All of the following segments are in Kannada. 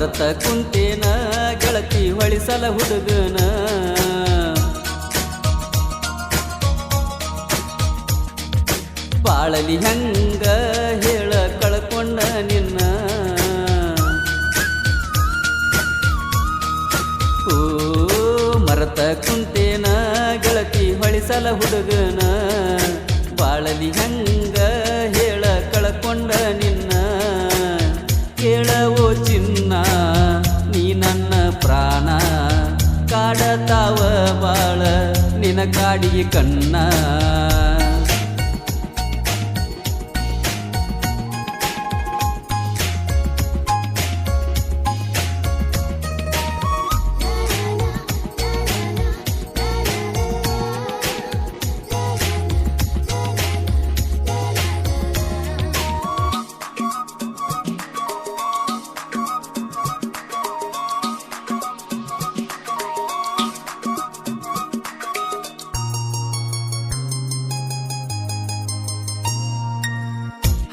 ಮರತ ಕುಂತೇನ ಗೆಳತಿ ಹೊಳಿಸಲ ಹುಡುಗನ. ಬಾಳಲಿ ಹೆಂಗ ಹೇಳ ಕಳ್ಕೊಂಡ ನಿನ್ನ. ಓ, ಮರತ ಕುಂತೇನ ಗೆಳತಿ ಹೊಳಿಸಲ ಹುಡುಗನ. ಬಾಳಲಿ ಹಂಗ ನಿನ ಕಾಡಿಗೆ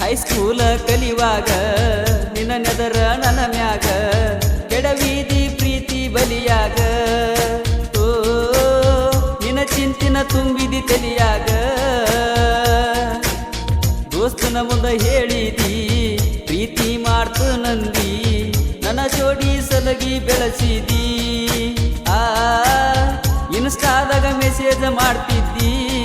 ಹೈಸ್ಕೂಲ ಕಲಿವಾಗ ನಿನ್ನ ನೆದರ ನನ್ನ ಮ್ಯಾಗ ಕೆಡವೀದಿ ಪ್ರೀತಿ ಬಲಿಯಾಗ. ಓ, ನಿನ್ನ ಚಿಂತಿನ ತುಂಬಿದಿ ತಲಿಯಾಗ. ದೋಸ್ತನ ಮುಂದ ಹೇಳಿದಿ, ಪ್ರೀತಿ ಮಾಡ್ತು ನಂದಿ. ನನ್ನ ಜೋಡಿ ಸಲಗಿ ಬೆಳೆಸಿದಿ. ಆ ಇನ್ಸ್ಟಾದಾಗ ಮೆಸೇಜ್ ಮಾಡ್ತಿದ್ದಿ.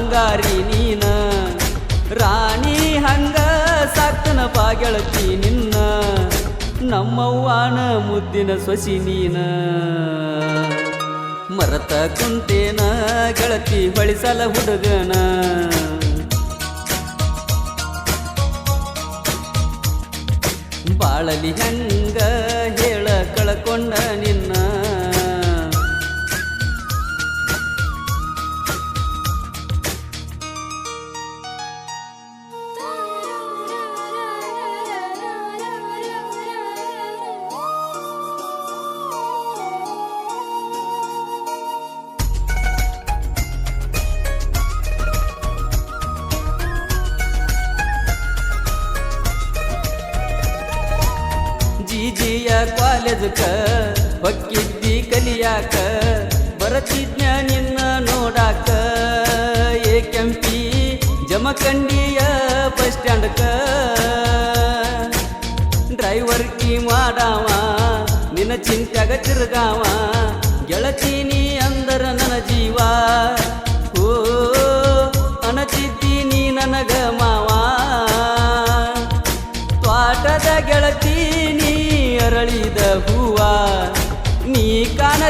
ಬಂಗಾರಿ ನೀನ? ರಾಣಿ ಹಂಗ ಸಾಕ್ತನ ಬಾಗೆಳತಿ ನಿನ್ನ. ನಮ್ಮವ್ವಾನ ಮುದ್ದಿನ ಸೊಸಿ ನೀನ. ಮರತ ಕುಂತೇನ, ಗೆಳತಿ ಬಳಿಸಲ ಹುಡುಗನ. ಬಾಳಲಿ ಹಂಗ ಹೇಳ ಕಳಕೊಂಡ ನಿನ್ನ. ಕಾಲೇಜಕ ಹೊಕ್ಕಿದ್ದಿ ಕಲಿಯಾಕ, ಬರತಿದ್ನ ನಿನ್ನ ನೋಡಾಕ. ಏ ಕೆಂಪಿ, ಜಮಖಂಡಿಯ ಬಸ್ ಸ್ಟ್ಯಾಂಡ್ಕ. ಡ್ರೈವರ್ ಕಿ ಮಾಡಾವ, ನಿನ್ನ ಚಿಂತ್ಯಾಗ ತಿರುಗಾವ. ಗೆಳತೀನಿ ಅಂದರ ನನ್ನ ಜೀವ.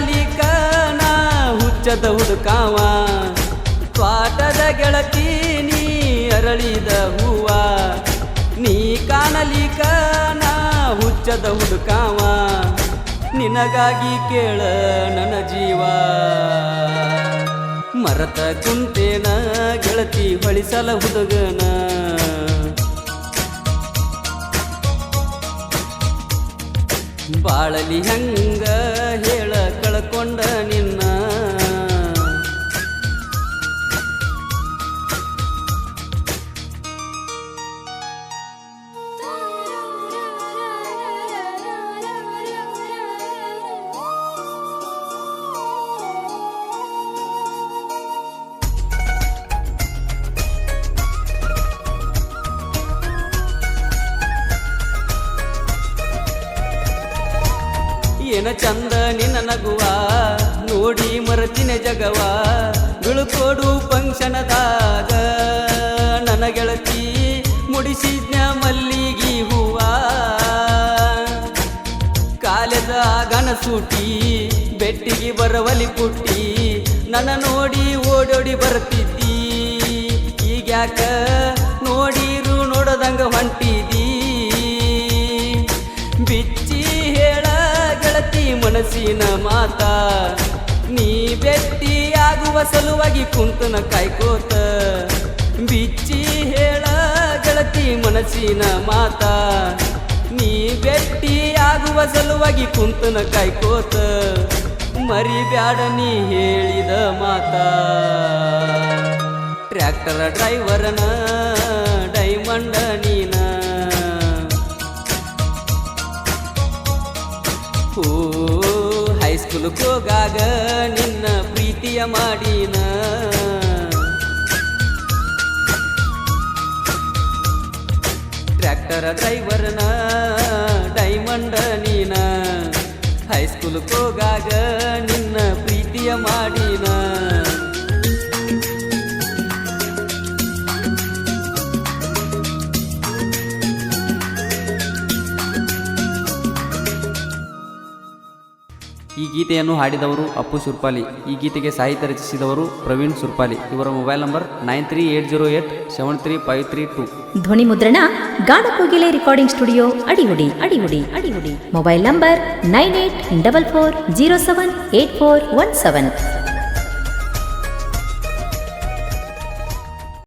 ಕಾಣಲಿಕ ನಾ ಹುಚ್ಚದ ಹುಡುಕಾವ. ತ್ವಾಟದ ಗೆಳತಿ, ನೀ ಅರಳಿದ ಹೂವ. ನೀ ಕಾಣಲಿಕ, ನಾ ಹುಚ್ಚದ ಹುಡುಕಾವ. ನಿನಗಾಗಿ ಕೇಳ ನನ್ನ ಜೀವ. ಮರತ ಕುಂತೇನ ಗೆಳತಿ ಹೊಳಿಸಲ ಹುಡುಗನ. ಬಾಳಲಿ ಹಂಗ ಹೇಳ ಕಳ್ಕೊಂಡ ನಿನ್ನ. ಏನ ಚಂದ ನಿನ್ನ ನಗುವ ನೋಡಿ ಮರತಿನ ಜಗವ ಗುಳುಕೋಡು ಫಂಕ್ಷನದಾಗ ನನ್ನ ಗೆಳತಿ ಮುಡಿಸಿದ್ನ ಮಲ್ಲಿಗಿ ಹೂವ. ಕಾಲೆದ ಗನಸೂಟಿ ಬೆಟ್ಟಿಗೆ ಬರವಲಿ ಪುಟ್ಟಿ. ನನ್ನ ನೋಡಿ ಓಡೋಡಿ ಬರ್ತಿದ್ದಿ. ಈಗ್ಯಾಕ ನೋಡಿರು ನೋಡದಂಗ ಹೊಂಟಿದಿ ಬಿಚ್ಚಿ ಹೇಳ ಗೆಳತಿ ಮನಸ್ಸಿನ ಮಾತ. ನೀ ಬೆಟ್ಟಿಯಾಗುವ ಸಲುವಾಗಿ ಕುಂತನ ಕಾಯ್ಕೋತ ಬಿಚ್ಚಿ ಹೇಳ ಗೆಳತಿ ಮನಸ್ಸಿನ ಮಾತ. ನೀ ಭೇಟಿಯಾಗುವ ಸಲುವಾಗಿ ಕುಂತನ ಕಾಯ್ಕೋತ ಮರಿಬ್ಯಾಡ ನೀ ಹೇಳಿದ ಮಾತ. ಟ್ರ್ಯಾಕ್ಟರ್ ಡ್ರೈವರನ, ಡೈಮಂಡ ನೀನ. ಓ ಹೈಸ್ಕೂಲ್ ನಿನ್ನ ಪ್ರೀತಿಯ ಮಾಡಿನ. ಟ್ರ್ಯಾಕ್ಟರ ಡ್ರೈವರ್ನ ಡೈಮಂಡ ನೀನ. ಹೈಸ್ಕೂಲ್ ಹೋಗಾಗ ನಿನ್ನ ಪ್ರೀತಿಯ ಮಾಡಿನ. ಈ ಗೀತೆಯನ್ನು ಹಾಡಿದವರು ಅಪ್ಪು ಸುರ್ಪಾಲಿ. ಈ ಗೀತೆಗೆ ಸಾಹಿತ್ಯ ರಚಿಸಿದವರು ಪ್ರವೀಣ್ ಸುರ್ಪಾಲಿ. ಇವರ mobile number nine three eight zero eight seven three five three two. ಧ್ವನಿ ಮುದ್ರಣ ಗಾಡಕೋಗಿಲೆ recording studio Adigudi Adigudi Adigudi. Mobile number nine eight double four zero seven eight four one seven.